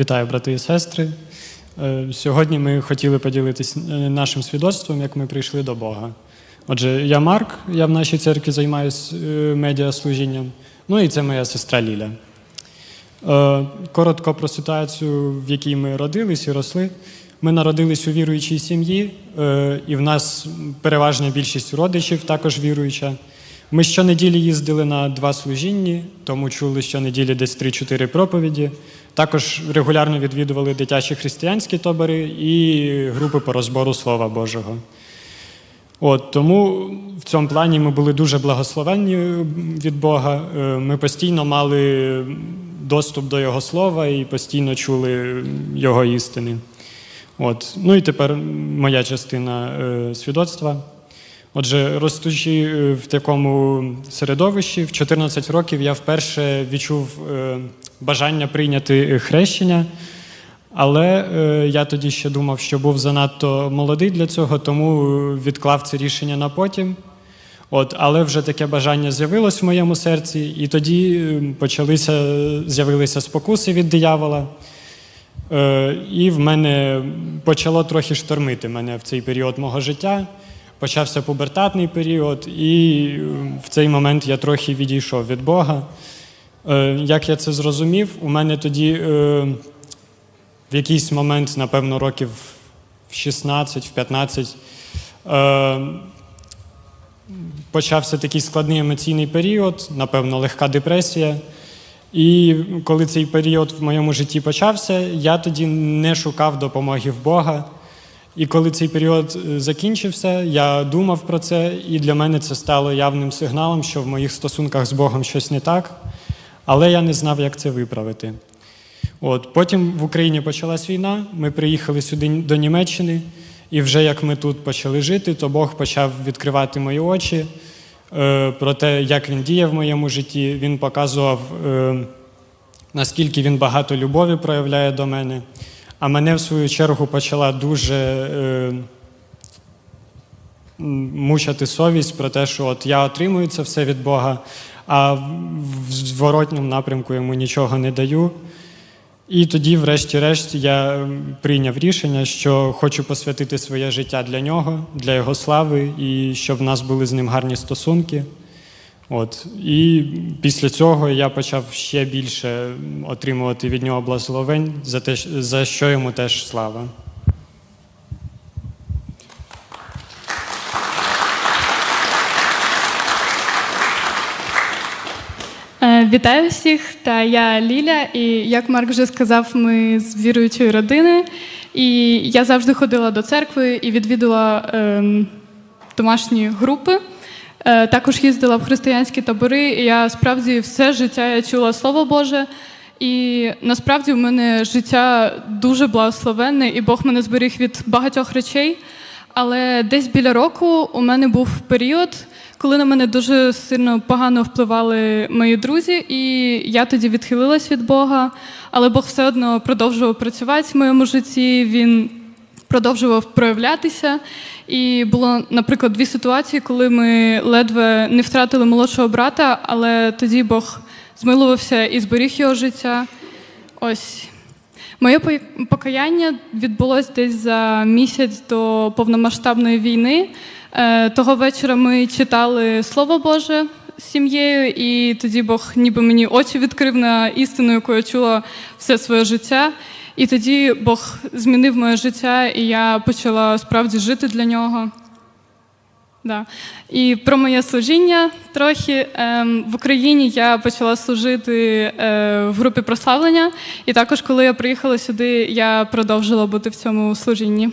Вітаю, брати і сестри. Е, Сьогодні ми хотіли поділитися нашим свідоцтвом, як ми прийшли до Бога. Отже, я Марк, я в нашій церкві займаюся медіаслужінням. Ну і це моя сестра Ліля. Е, Коротко про ситуацію, в якій ми родились і росли. Ми народились у віруючій сім'ї, е, і в нас переважна більшість родичів також віруюча. Ми щонеділі їздили на два служінні, тому чули щонеділі десь 3-4 проповіді. Також регулярно відвідували дитячі християнські табори і групи по розбору Слова Божого. От, тому в цьому плані ми були дуже благословенні від Бога. Е, Ми постійно мали доступ до Його слова і постійно чули Його істини. От. Ну і тепер моя частина е, свідоцтва. Отже, ростучи е, в такому середовищі, в 14 років я вперше відчув е, бажання прийняти хрещення, але е, я тоді ще думав, що був занадто молодий для цього, тому відклав це рішення на потім. От, але вже таке бажання з'явилось в моєму серці, і тоді почалися, з'явилися спокуси від диявола. І в мене почало трохи штормити мене в цей період мого життя. Почався пубертатний період, і е, в цей момент я трохи відійшов від Бога. Е, Як я це зрозумів, у мене тоді е, в якийсь момент, напевно, років в 16, в 15, е, почався такий складний емоційний період, напевно, легка депресія. І коли цей період в моєму житті почався, я тоді не шукав допомоги в Бога. І коли цей період е, закінчився, я думав про це, і для мене це стало явним сигналом, що в моїх стосунках з Богом щось не так, але я не знав, як це виправити. От, Потім в Україні почалась війна, ми приїхали сюди до Німеччини, і вже як ми тут почали жити, то Бог почав відкривати мої очі е, про те, як він діє в моєму житті. Він показував, е, наскільки він багато любові проявляє до мене. А мене, в свою чергу, почала дуже е, мучати совість про те, що от я отримую це все від Бога, а в зворотньому напрямку йому нічого не даю. І тоді, врешті-решт, я прийняв рішення, що хочу посвятити своє життя для нього, для його слави, і щоб в нас були з ним гарні стосунки. От. І після цього я почав ще більше отримувати від нього благословень, за, те, за що йому теж слава. Е, Вітаю всіх! Та я Ліля, і як Марк вже сказав, ми з віруючої родини. І я завжди ходила до церкви і відвідувала ем, домашні групи. Е, також їздила в християнські табори. І я справді все життя я чула Слово Боже. І насправді в мене життя дуже благословенне, і Бог мене зберіг від багатьох речей. Але десь біля року у мене був період, коли на мене дуже сильно погано впливали мої друзі, і я тоді відхилилась від Бога. Але Бог все одно продовжував працювати в моєму житті. Він продовжував проявлятися. І було, наприклад, дві ситуації, коли ми ледве не втратили молодшого брата, але тоді Бог змилувався і зберіг його життя. Ось. Моє покаяння відбулось десь за місяць до повномасштабної війни. Е, Того вечора ми читали Слово Боже з сім'єю, і тоді Бог ніби мені очі відкрив на істину, яку я чула все своє життя. І тоді Бог змінив моє життя, і я почала справді жити для нього. Да. І про моє служіння трохи ем, в Україні я почала служити е, в групі прославлення, і також, коли я приїхала сюди, я продовжила бути в цьому служінні.